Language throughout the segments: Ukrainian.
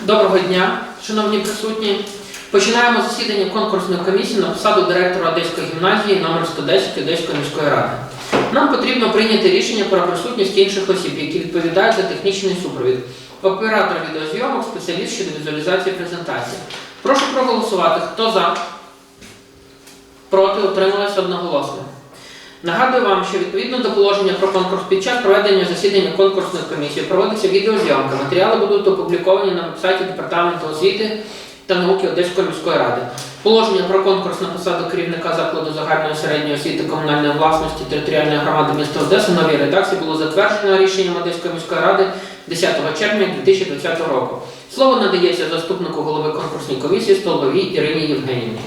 Доброго дня, шановні присутні. Починаємо засідання конкурсної комісії на посаду директора Одеської гімназії номер 110 Одеської міської ради. Нам потрібно прийняти рішення про присутність інших осіб, які відповідають за технічний супровід. Оператор відеозйомок, спеціаліст щодо візуалізації презентації. Прошу проголосувати. Хто за? Проти утрималися одноголосно. Нагадую вам, що відповідно до положення про конкурс під час проведення засідання конкурсної комісії проводиться відеозйомка. Матеріали будуть опубліковані на вебсайті Департаменту освіти та науки Одеської міської ради. Положення про конкурс на посаду керівника закладу загальної середньої освіти комунальної власності територіальної громади міста Одеси новій редакції було затверджено рішенням Одеської міської ради 10 червня 2020 року. Слово надається заступнику голови конкурсної комісії Столбовій Ірині Євгенівні.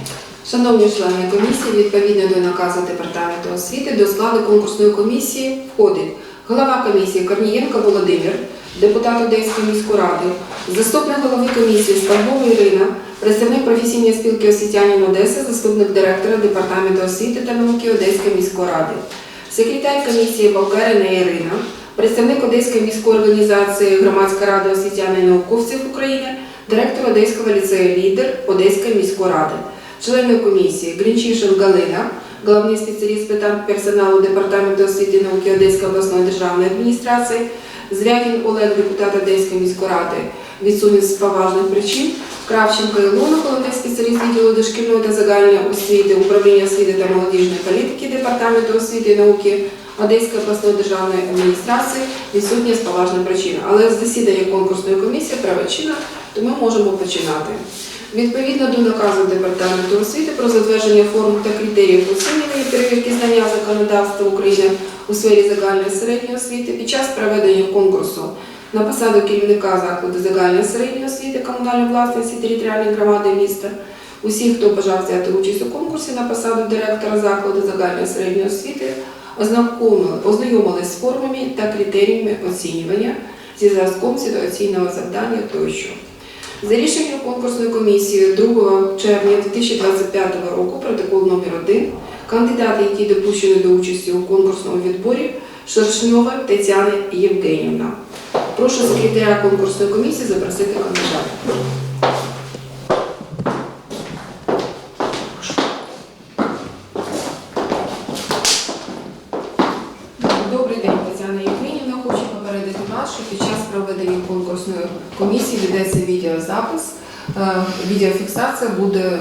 Шановні члени комісії, відповідно до наказу департаменту освіти, до складу конкурсної комісії входить голова комісії Корнієнко Володимир, депутат Одеської міської ради, заступник голови комісії Стальгова Ірина, представник професійної спілки освітянин Одеси, заступник директора департаменту освіти та науки Одеської міської ради, секретар комісії Болгарина Ірина, представник Одеської міської організації Громадська рада освітян і науковців України, директор Одеського ліцею Лідер Одеської міської ради. Члени комісії Гринчишин Галина, головний спеціаліст питань персоналу Департаменту освіти і науки Одеської обласної державної адміністрації, Звягін Олег, депутат Одеської міської ради, відсутній з поважних причин, Кравченко Ілона, головний спеціаліст відділу дошкільної та загальної освіти, управління освіти та молодіжної політики Департаменту освіти і науки Одеської обласної державної адміністрації, відсутні з поважних причин. Але засідання конкурсної комісії правочина, то ми можемо починати. Відповідно до наказу Департаменту освіти про затвердження форм та критеріїв і перевірки знання законодавства України у сфері загальної середньої освіти під час проведення конкурсу на посаду керівника закладу загальної середньої освіти комунальної власності територіальної громади міста. Усі, хто бажав взяти участь у конкурсі на посаду директора закладу загальної середньої освіти, ознайомились з формами та критеріями оцінювання зі зразком ситуаційного завдання тощо. За рішенням конкурсної комісії 2 червня 2025 року, протокол номер 1 кандидати, які допущені до участі у конкурсному відборі, Шершньова Тетяна Євгенівна. Прошу секретаря конкурсної комісії запросити кандидата. Добрий день, Тетяна Євгенівна. Хочу попередити вас, що під час проведення конкурсної комісії ведеться відеозапис. Е, Відеофіксація буде е,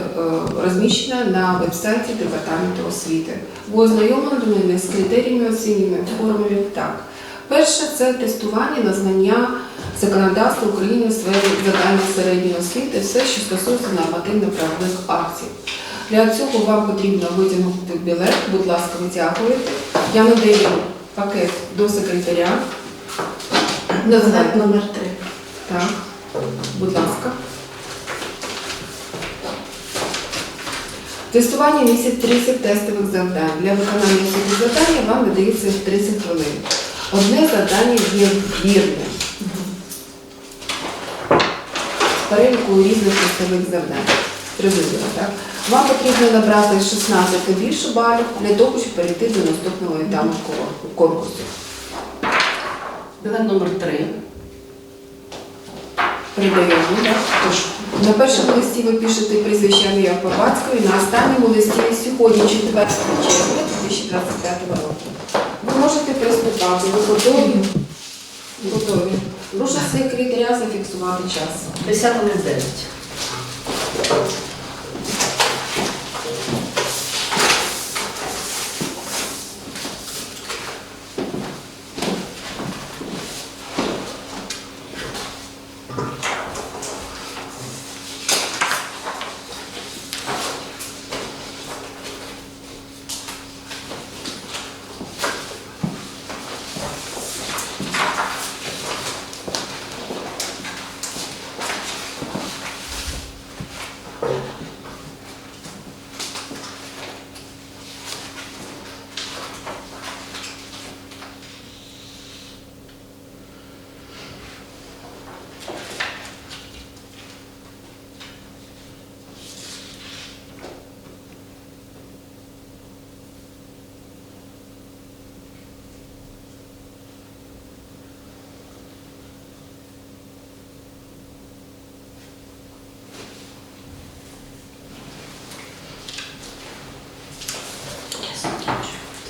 розміщена на веб-сайті Департаменту освіти. Ви ознайомлені з критеріями оцінюємо формулі так. Перше це тестування на знання законодавства України у сфері загальної середньої освіти, все, що стосується нормативно-правових актів. Для цього вам потрібно витягнути білет, будь ласка, витягуєте. Я надаю пакет до секретаря. Називайте. номер 3. Так, будь ласка. Тестування місяць 30 тестових завдань. Для виконання цього завдання вам видається 30 хвилин. Одне завдання є вірне. Переліку різних тестових завдань. Зрозуміло, так? Вам потрібно набрати 16 та більше балів для того, щоб перейти до наступного етапу конкурсу. Білет номер 3. Передаємо. так? Тож, на першому листі ви пишете прізвище Андрія по батькові, на останньому листі сьогодні, 4 червня 2025 року. Ви можете приступати, ви готові? Готові. Прошу секретаря зафіксувати час. 10.09.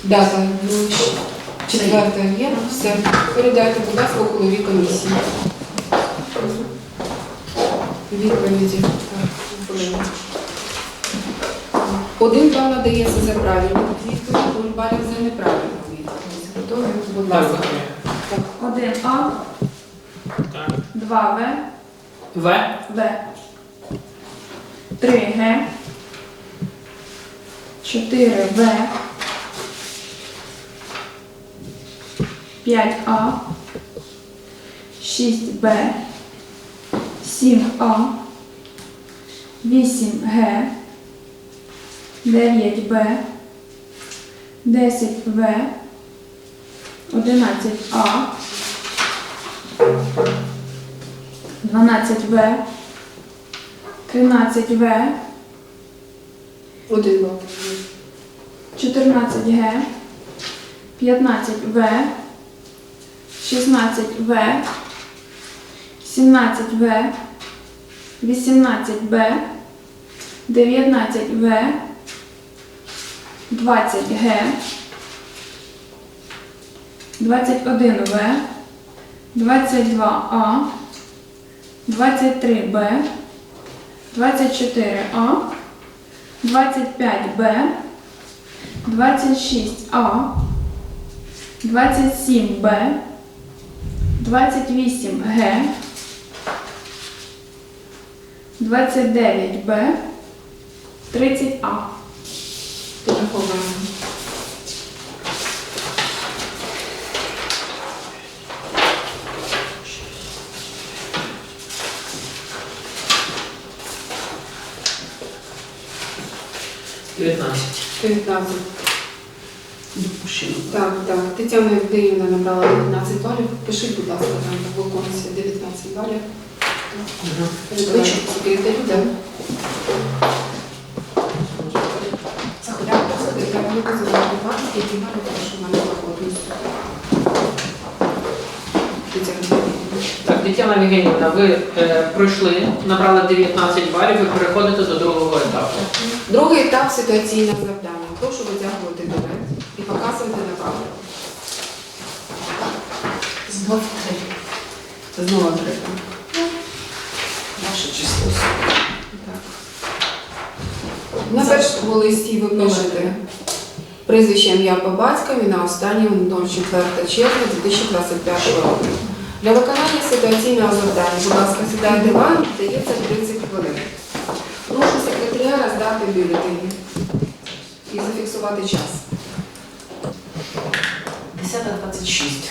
Дата. Четверта є. Все. Передайте, будь ласка, голові комісії. Відповіді. Один бал надається за правильну відповідь, нуль балів за неправильну відповідь. Готові? Будь ласка. Так. 1А, Так. 2В, В. В, 3Г, 4В, 5А, 6Б, 7А, 8Г, 9Б, 10В, 11А, 12В, 13В, Один бал. 14Г, 15В, 16В, 17В, 18Б, 19В, 20Г, 21В, 22А, 23Б, 24А, 25Б, 26А, 27Б, 28Г, 29Б, 30А. Підраховуємо. Дев'ятнадцять. 19. Допущено. Так, так. Тетяна Євгенівна набрала 19 балів. Пишіть, будь ласка, там в виконці 19 балів. Мгм. Передавайте секретарю, да? Заходяти, заходяти. Я не позиваю бачити, які бали, тому що в мене. Тетяна. Так, Тетяна Євгенівна, ви е, пройшли, набрали 19 балів і переходите до другого етапу. Другий етап ситуаційного завдання. Прошу витягувати білет і показувати на камеру. Знов три. Знову треба. Наше число. На першому листі ви пишете прізвище ім'я по батькові на останньому 04 червня 2025 року. Для виконання ситуаційного завдання, будь ласка, сідайте вам, дається 30 хвилин. Прошу секретаря роздати бюлетені і зафіксувати час. 10.26.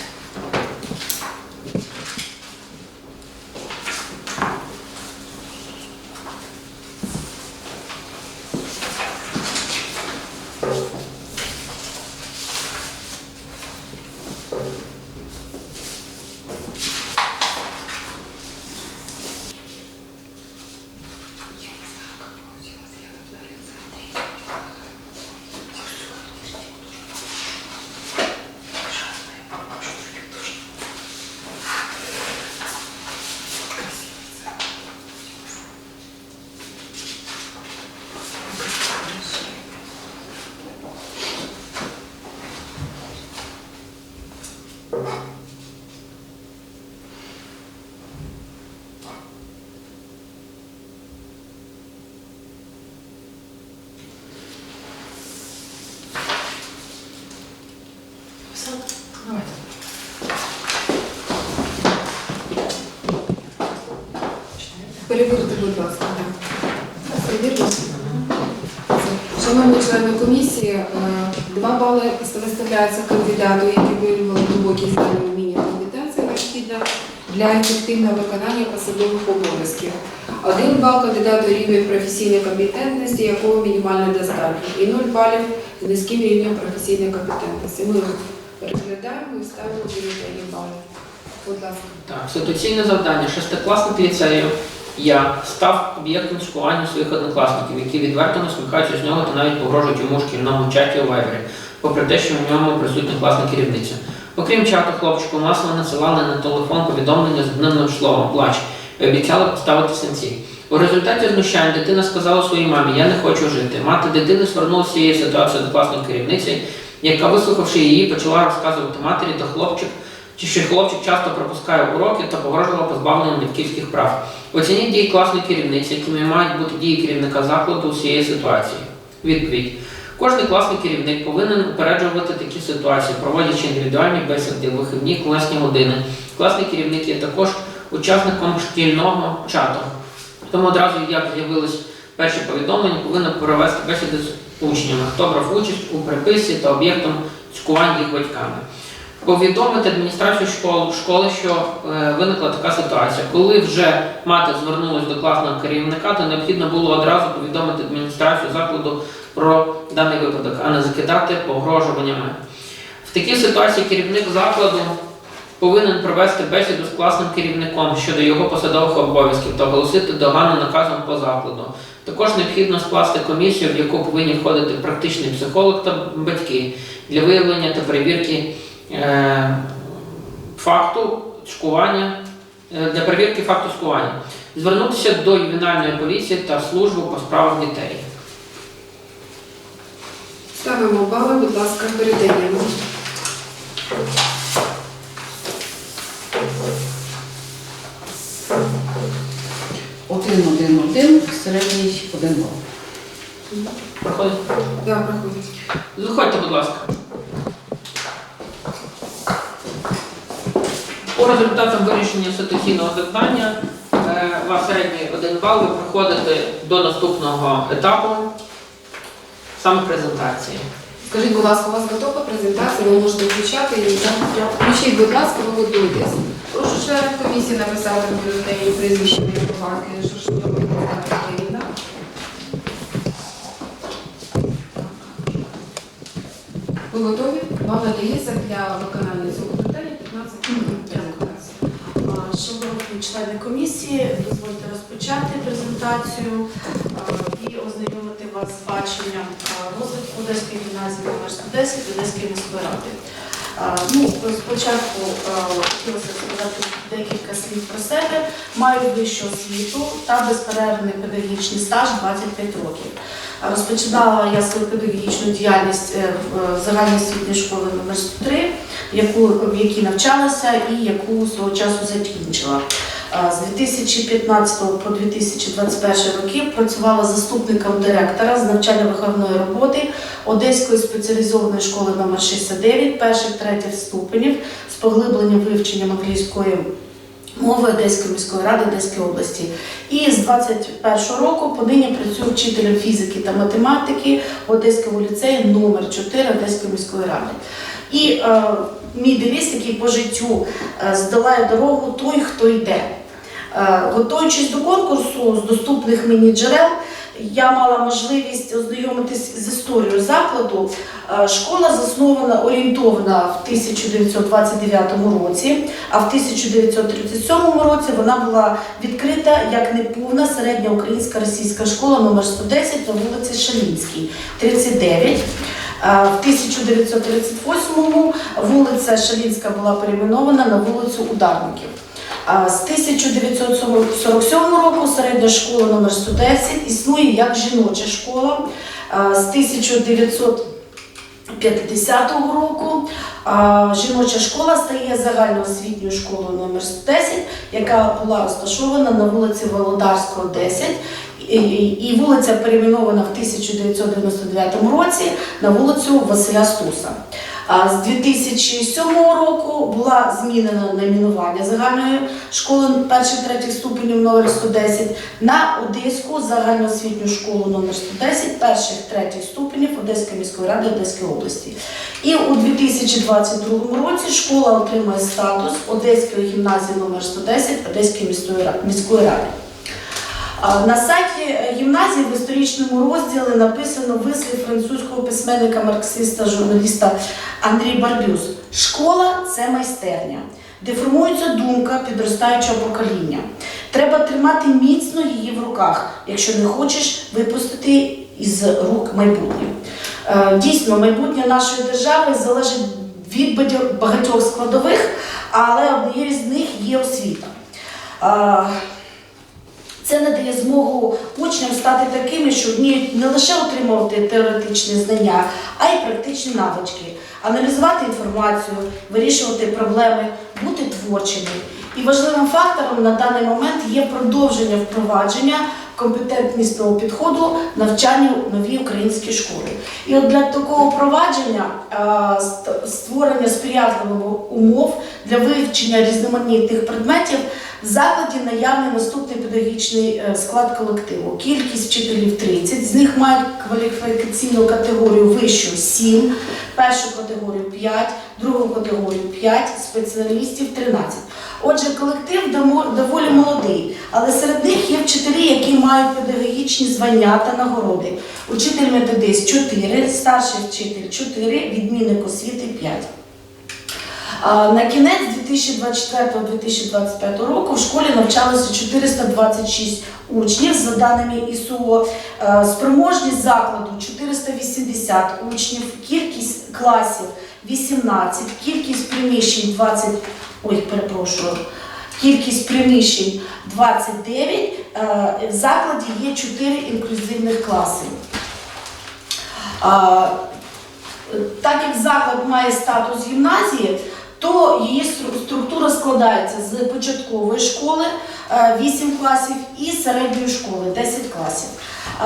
Все, давайте. Перевірте, будь ласка. так. Все вірно? Шановні члени комісії, е, два бали виставляються кандидату, які виявили глибокі знання вміння компетенції необхідна для ефективного виконання посадових обов'язків. Один бал кандидату рівень професійної компетентності, якого мінімально достатньо, і нуль балів з низьким рівнем професійної компетентності. Ми переглядаємо і ставимо бюлетені бали. Будь ласка. Так, ситуаційне завдання. Шестикласник ліцею я став об'єктом цькування своїх однокласників, які відверто насміхаються з нього та навіть погрожують йому шкільному чаті у Вайбері, попри те, що в ньому присутня класна керівниця. Окрім чату, хлопчику масло надсилали на телефон повідомлення з одним словом плач і обіцяли поставити синці. У результаті знущань дитина сказала своїй мамі, я не хочу жити. Мати дитини звернулася з цією ситуацією до класної керівниці яка, вислухавши її, почала розказувати матері, то хлопчик, чи що хлопчик часто пропускає уроки та погрожувала позбавленням батьківських прав. Оцініть дії класної керівниці, якими мають бути дії керівника закладу у цієї ситуації. Відповідь. Кожний класний керівник повинен упереджувати такі ситуації, проводячи індивідуальні бесіди, вихідні класні години. Класний керівник є також учасником шкільного чату. Тому одразу, як з'явились перші повідомлення, повинен провести бесіди з учнями, хто брав участь у приписі та об'єктом цькувань їх батьками. Повідомити адміністрацію школи, школи, що е, виникла така ситуація. Коли вже мати звернулася до класного керівника, то необхідно було одразу повідомити адміністрацію закладу про даний випадок, а не закидати погрожуваннями. В такій ситуації керівник закладу повинен провести бесіду з класним керівником щодо його посадових обов'язків та оголосити догану наказом по закладу. Також необхідно скласти комісію, в яку повинні входити практичний психолог та батьки для виявлення та перевірки е, факту шкування е, для перевірки факту скування. Звернутися до ювенальної поліції та службу по справах дітей. Ставимо бали, будь ласка, передаємо. Один, один, один, середній один бал. Проходить. Да, проходить. Заходьте, будь ласка. По результатам вирішення ситуаційного завдання е, у вас середній один бал, ви проходите до наступного етапу, саме презентації. Скажіть, будь ласка, у вас готова презентація, ви можете включати її. так? Включіть, будь ласка, ви готуєтесь. Прошу членів комісії написати в бюлетені прізвище Шершньова Олександра Україна. Ви готові? Вам надається для виконання цього питання 15 хвилин. Шановні члени комісії, дозвольте розпочати презентацію вас з баченням розвитку Одеської гімназії номер 110 Одеської міської ради. Ну, спочатку хотілося сказати декілька слів про себе. Маю вищу освіту та безперервний педагогічний стаж 25 років. Розпочинала я свою педагогічну діяльність е, в загальноосвітній школі номер 103 яку, в якій навчалася і яку свого часу закінчила. З 2015 по 2021 роки працювала заступником директора з навчально-виховної роботи Одеської спеціалізованої школи номер 69 перших третіх ступенів з поглибленням вивченням англійської мови Одеської міської ради Одеської області. І з 21 року понині працюю вчителем фізики та математики Одеського ліцею номер 4 Одеської міської ради. І е, мій девіз, який по життю е, здолає дорогу той, хто йде. Е, готуючись до конкурсу з доступних мені джерел, я мала можливість ознайомитись з історією закладу. Е, Школа заснована орієнтована в 1929 році, а в 1937 році вона була відкрита як неповна середня українська російська школа номер 110 на вулиці Шалінській, 39. В 1938-му вулиця Шалінська була перейменована на вулицю Ударників. З 1947 року середня школа номер 110 існує як жіноча школа. З 1950 року жіноча школа стає загальноосвітньою школою номер 110, яка була розташована на вулиці Володарського, 10. І- вулиця перейменована в 1999 році на вулицю Василя Стуса. З 2007 року була змінена найменування загальної школи перших третіх ступенів номер 110 на Одеську загальноосвітню школу номер 110 перших третіх ступенів Одеської міської ради Одеської області. І у 2022 році школа отримає статус Одеської гімназії номер 110 Одеської міської ради. На сайті е, гімназії в історичному розділі написано вислів французького письменника, марксиста, журналіста Андрій Барбюс. Школа це майстерня, де формується думка підростаючого покоління. Треба тримати міцно її в руках, якщо не хочеш випустити із рук майбутнє. Е, Дійсно, майбутнє нашої держави залежить від багатьох- багатьох складових, але однією з них є освіта. Це надає змогу учням стати такими, що вміють не лише отримувати теоретичні знання, а й практичні навички, аналізувати інформацію, вирішувати проблеми, бути творчими. І важливим фактором на даний момент є продовження впровадження компетентнісного підходу навчання в новій українській школі. І от для такого впровадження е, створення сприятливих умов для вивчення різноманітних предметів закладі наявний наступний педагогічний е, склад колективу. Кількість вчителів 30, з них мають кваліфікаційну категорію вищу 7, першу категорію 5, другу категорію 5, спеціалістів 13. Отже, колектив доволі молодий, але серед них є вчителі, які мають педагогічні звання та нагороди. Учитель методист 4, старший вчитель 4, відмінник освіти 5. На кінець 2024-2025 року в школі навчалося 426 учнів за даними ІСУО. Е, Спроможність закладу 480 учнів, кількість класів 18, кількість приміщень 20, ой, перепрошую, кількість приміщень 29, е, в закладі є 4 інклюзивних класи. Так як заклад має статус гімназії, то її структура складається з початкової школи 8 класів і середньої школи 10 класів.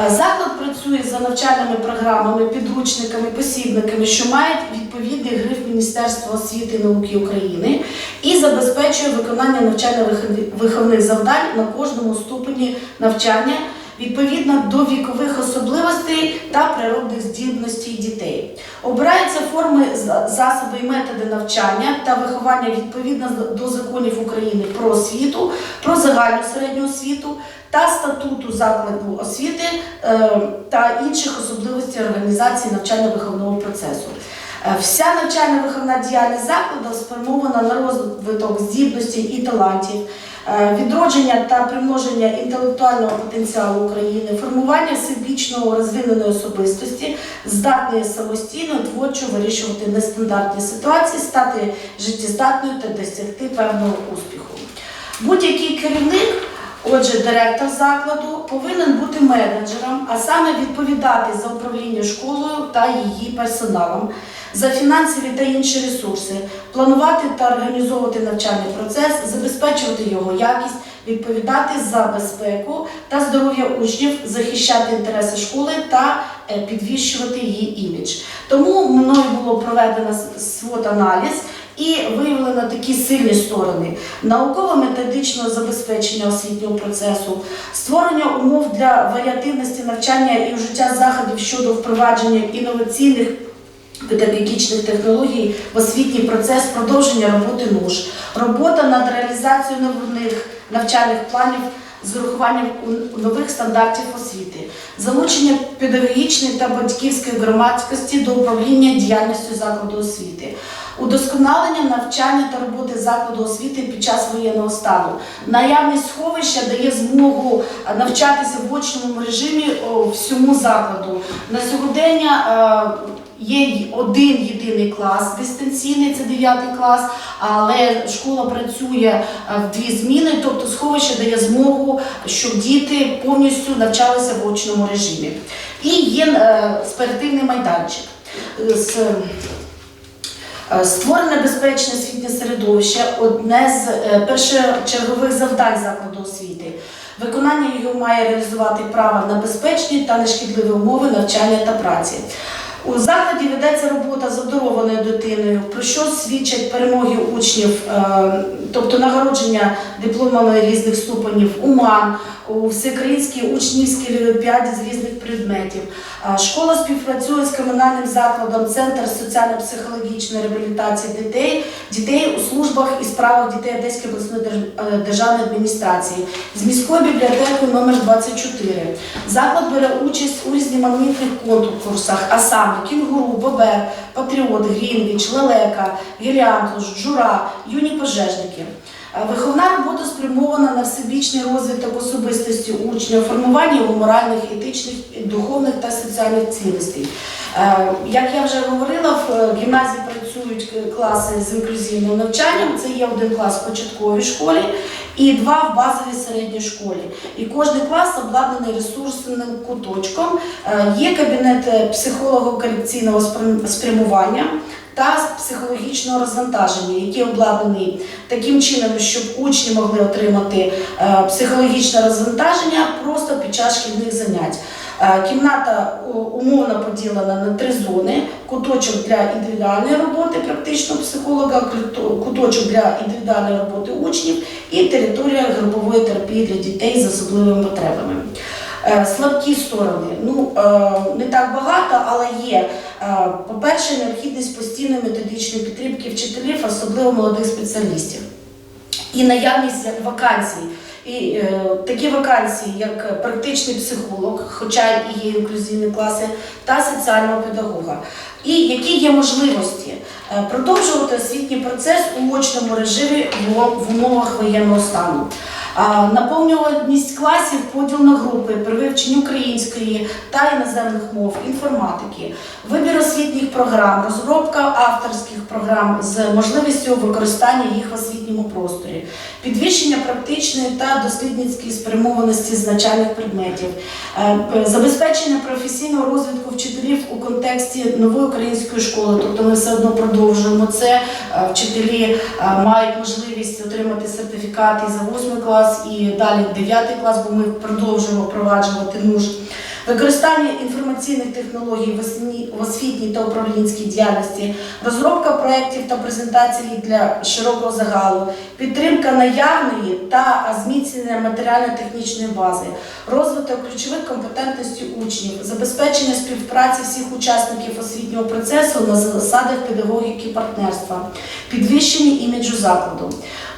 Е, Заклад працює за навчальними програмами, підручниками, посібниками, що мають відповідний гриф Міністерства освіти і науки України і забезпечує виконання навчально-виховних завдань на кожному ступені навчання відповідно до вікових особливостей та природних здібностей дітей. Обираються форми, засоби і методи навчання та виховання відповідно до законів України про освіту, про загальну середню освіту та статуту закладу освіти е, та інших особливостей організації навчально-виховного процесу. Е, Вся навчально-виховна діяльність закладу спрямована на розвиток здібностей і талантів, відродження та примноження інтелектуального потенціалу України, формування всебічного розвиненої особистості, здатної самостійно творчо вирішувати нестандартні ситуації, стати життєздатною та досягти певного успіху. Будь-який керівник, отже, директор закладу, повинен бути менеджером, а саме відповідати за управління школою та її персоналом, за фінансові та інші ресурси, планувати та організовувати навчальний процес, забезпечувати його якість, відповідати за безпеку та здоров'я учнів, захищати інтереси школи та е, підвищувати її імідж. Тому мною було проведено свот-аналіз і виявлено такі сильні сторони науково-методичного забезпечення освітнього процесу, створення умов для варіативності навчання і вжиття заходів щодо впровадження інноваційних педагогічних технологій в освітній процес, продовження роботи НУШ, робота над реалізацією нових навчальних планів з урахуванням нових стандартів освіти, залучення педагогічної та батьківської громадськості до управління діяльністю закладу освіти. Удосконалення навчання та роботи закладу освіти під час воєнного стану. Наявність сховища дає змогу навчатися в очному режимі всьому закладу. На сьогодення е, є один єдиний клас дистанційний, це 9 клас, але школа працює е, в дві зміни, тобто сховище дає змогу, щоб діти повністю навчалися в очному режимі. І є е, спортивний майданчик. Е, Е, Створене безпечне освітнє середовище одне з першочергових завдань закладу освіти. Виконання його має реалізувати право на безпечні та нешкідливі умови навчання та праці. У закладі ведеться робота з обдарованою дитиною, про що свідчать перемоги учнів, е, тобто нагородження дипломами різних ступенів, УМАН, у всеукраїнській учнівській олімпіаді з різних предметів. Е, Школа співпрацює з комунальним закладом Центр соціально-психологічної реабілітації дітей, дітей у службах і справах дітей Одеської обласної е, державної адміністрації з міською бібліотекою номер 24. Заклад бере участь у різноманітних конкурсах, а саме Кінгуру, Бобер, Патріот, Грінвіч, Лелека, Геліантус, Жура, юні пожежники. Е, Виховна робота спрямована на всебічний розвиток особистості учня, формування його моральних, етичних, духовних та соціальних цінностей. Е, Як я вже говорила, в е, гімназії працює працюють класи з інклюзивним навчанням. Це є один клас в початковій школі і два в базовій середній школі. І кожен клас обладнаний ресурсним куточком. Е, Є кабінет е, психолого-корекційного спрямування та психологічного розвантаження, який обладнаний таким чином, щоб учні могли отримати е, психологічне розвантаження просто під час шкільних занять. Е, Кімната умовно поділена на три зони: куточок для індивідуальної роботи практичного психолога, куточок для індивідуальної роботи учнів і територія групової терапії для дітей з особливими потребами. Е, Слабкі сторони. Ну е, не так багато, але є. Е, По-перше, необхідність постійної методичної підтримки вчителів, особливо молодих спеціалістів, і наявність вакансій. І е, такі вакансії, як практичний психолог, хоча і є інклюзивні класи, та соціального педагога. І які є можливості е, продовжувати освітній процес у очному режимі в в умовах воєнного стану. Наповнюваність класів, поділ на групи при вивченні української та іноземних мов, інформатики, вибір освітніх програм, розробка авторських програм з можливістю використання їх в освітньому просторі, підвищення практичної та дослідницької спрямованості з навчальних предметів, е, забезпечення професійного розвитку вчителів у контексті нової української школи. Тобто ми все одно продовжуємо це. Е, Вчителі е, мають можливість отримати сертифікати за 8 клас, і далі 9 клас, бо ми продовжуємо впроваджувати нуж. Використання інформаційних технологій в освітній та управлінській діяльності, розробка проєктів та презентацій для широкого загалу, підтримка наявної та зміцнення матеріально-технічної бази, розвиток ключових компетентностей учнів, забезпечення співпраці всіх учасників освітнього процесу на засадах педагогіки партнерства, підвищення іміджу закладу.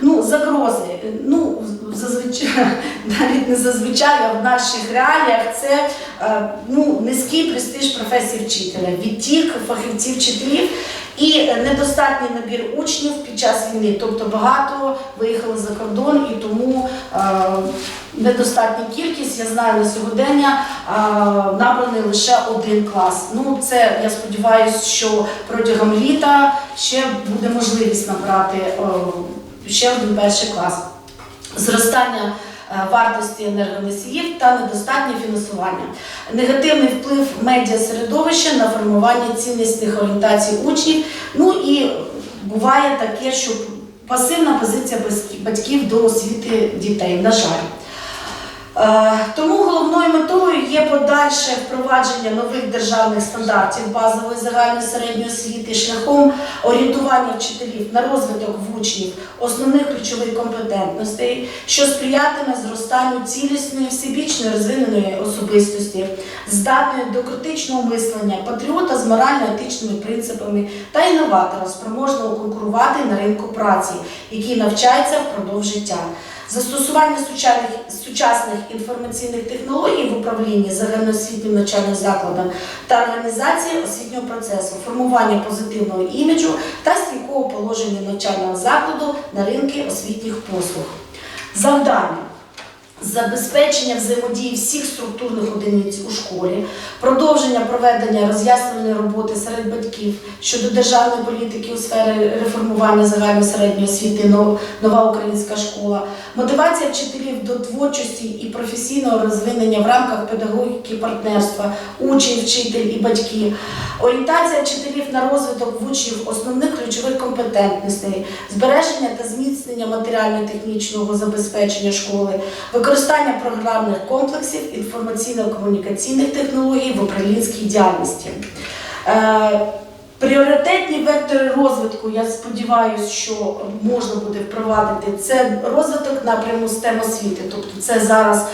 Ну, загрози. Ну, зазвичай, навіть не зазвичай, а в наших реаліях це е, ну, низький престиж професії вчителя, відтік фахівців вчителів і недостатній набір учнів під час війни. Тобто багато виїхали за кордон і тому е, недостатня кількість. Я знаю на сьогодення е, набраний лише один клас. Ну, це я сподіваюся, що протягом літа ще буде можливість набрати ще один перший клас. Зростання е, вартості енергоносіїв та недостатнє фінансування, негативний вплив медіасередовища на формування ціннісних орієнтацій учнів. Ну і буває таке, що пасивна позиція батьків до освіти дітей, на жаль. Е, Тому головною метою є подальше впровадження нових державних стандартів базової загальної середньої освіти шляхом орієнтування вчителів на розвиток в учнів основних ключових компетентностей, що сприятиме зростанню цілісної, всебічно розвиненої особистості, здатної до критичного мислення, патріота з морально-етичними принципами та інноватора, спроможного конкурувати на ринку праці, який навчається впродовж життя. Застосування сучасних, інформаційних технологій в управлінні загальноосвітнім навчальним закладом та організації освітнього процесу, формування позитивного іміджу та стійкого положення навчального закладу на ринки освітніх послуг. Завдання. Забезпечення взаємодії всіх структурних одиниць у школі, продовження проведення роз'яснювальної роботи серед батьків щодо державної політики у сфері реформування загальної середньої освіти нова українська школа, мотивація вчителів до творчості і професійного розвинення в рамках педагогіки партнерства, учень, вчитель і батьки, орієнтація вчителів на розвиток в учнів основних ключових компетентностей, збереження та зміцнення матеріально-технічного забезпечення школи, використання програмних комплексів інформаційно-комунікаційних технологій в управлінській діяльності. Е, Пріоритетні вектори розвитку, я сподіваюся, що можна буде впровадити. Це розвиток напряму STEM освіти. Тобто це зараз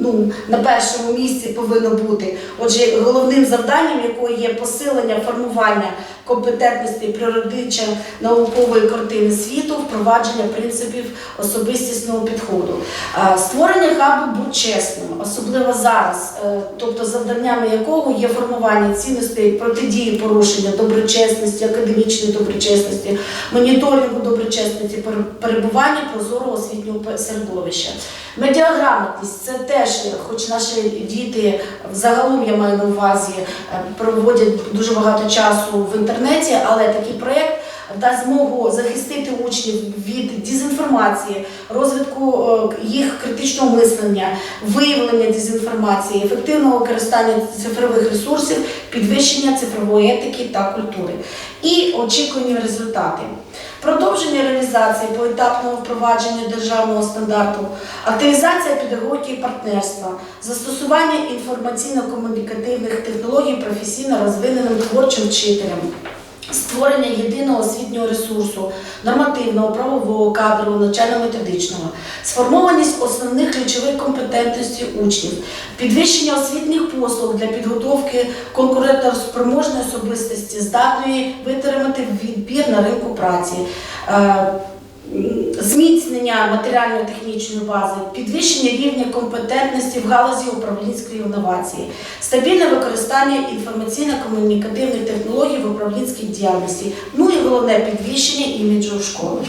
ну, на першому місці повинно бути. Отже, головним завданням якої є посилення формування компетентності природича наукової картини світу, впровадження принципів особистісного підходу. Створення хабу будь чесним, особливо зараз, е, тобто завданнями якого є формування цінностей протидії порушення доброчесності, академічної доброчесності, моніторингу доброчесності, перебування прозорого освітнього середовища. Медіаграмотність це теж, е, хоч наші діти взагалом я маю на увазі, е, проводять дуже багато часу в інтернеті. інтернеті, але такий проєкт дасть змогу захистити учнів від дезінформації, розвитку е, їх критичного мислення, виявлення дезінформації, ефективного використання цифрових ресурсів, підвищення цифрової етики та культури. І очікувані результати. Продовження реалізації поетапного впровадження державного стандарту, активізація педагогіки партнерства, застосування інформаційно-комунікативних технологій професійно розвиненим творчим вчителям, створення єдиного освітнього ресурсу, нормативного, правового, кадрового, навчально-методичного, сформованість основних ключових компетентностей учнів, підвищення освітніх послуг для підготовки конкурентоспроможної особистості, здатної витримати відбір на ринку праці. Зміцнення матеріально-технічної бази, підвищення рівня компетентності в галузі управлінської інновації, стабільне використання інформаційно-комунікативних технологій в управлінській діяльності. Ну і головне підвищення іміджу школи.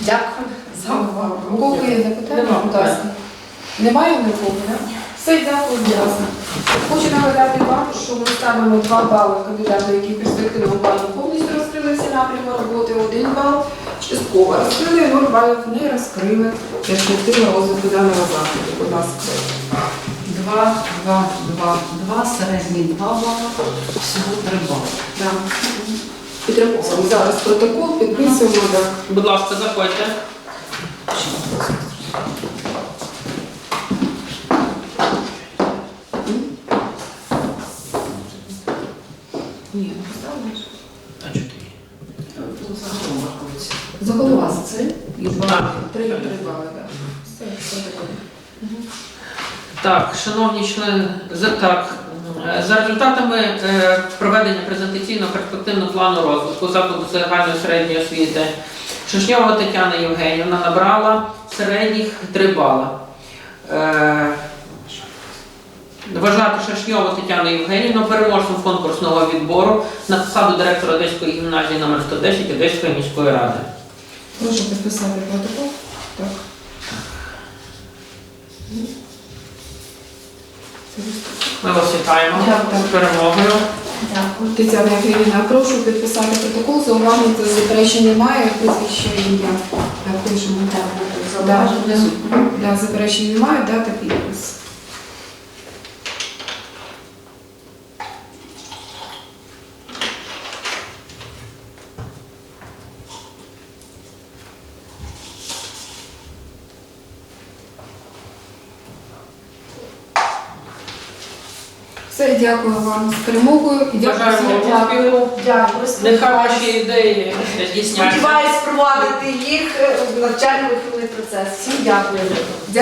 Дякую за увагу. У кого є запитання? Будь ласка. Немає нікого, не? Все, дякую, будь ласка. Хочу нагадати вам, що ми ставимо 2 бали кандидату, які в перспективному плану повністю розкрили всі напрями роботи, 1 бал частково розкрили, його балів не розкрили перспективу розвитку даного закладу. Будь ласка. Два, два, два, два, середні два бали, всього три бали. Да. Підраховуємо зараз протокол, підписуємо. так. Будь ласка, заходьте. Ні, не поставиш. А чого ти? Загалом рахується. За голова. Це і два. Так. Три, три так. Все, все таке. Так, шановні члени, за так. е, За результатами е, проведення презентаційного перспективного плану розвитку закладу загальної середньої освіти Шишньова Тетяна Євгенівна набрала середніх 3 бала. Е, Вважати Шашньову Тетяну Євгенівну переможцем конкурсного відбору на посаду директора Одеської гімназії номер 110 Одеської міської ради. Прошу підписати протокол. Так. Ми вас вітаємо Дякую. з перемогою. Дякую. Тетяна Євгенівна, прошу підписати протокол. Зауважень та заперечень немає. Прізвище ім'я. Так, пишемо. Да. Да, заперечень немає, дата підпис. Все, дякую вам з перемогою. і Дякую Бажаємо всім. успіху. Дякую. Нехай ваші ідеї здійсняться. Сподіваюсь, провадити їх е, в навчально-виховний процес. Всім дякую.